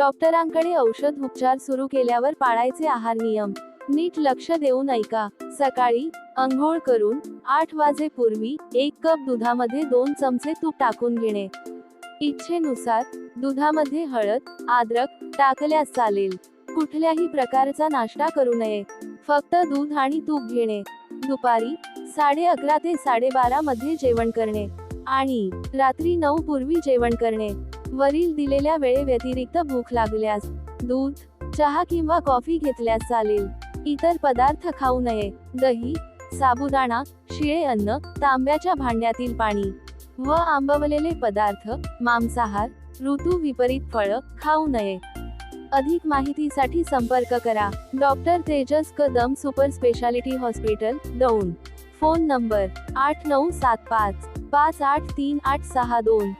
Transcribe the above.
डॉक्टरांकडे औषध उपचार सुरू केल्यावर पाळायचे आहार नियम. नीट लक्ष देऊन ऐका. सकाळी अंघोळ करून आठ वाजेपूर्वी एक कप दुधामध्ये दोन चमचे तूप टाकून घेणे. इच्छेनुसार दुधामध्ये हळद आद्रक टाकल्यास चालेल. कुठल्याही प्रकारचा नाश्ता करू नये. फक्त दूध आणि तूप घेणे. दुपारी साडे अकरा ते साडेबारा मध्ये जेवण करणे. आणि रात्री नऊ पूर्वी जेवण करणे. वरील दिलेल्या वेळेव्यतिरिक्त भूक लागल्यास दूध चहा किंवा कॉफी घेतल्यास चालेल. इतर पदार्थ खाऊ नये. दही साबुदाणा शिळे अन्न तांब्याच्या भांड्यातील पाणी व आंबवलेले पदार्थ मांसाहार ऋतू विपरीत फळं खाऊ नये. अधिक माहितीसाठी संपर्क करा. Doctor Tejas Kadam super speciality hospital Daund. Phone number आठ नऊ सात पाच पाच आठ तीन आठ सहा दोन.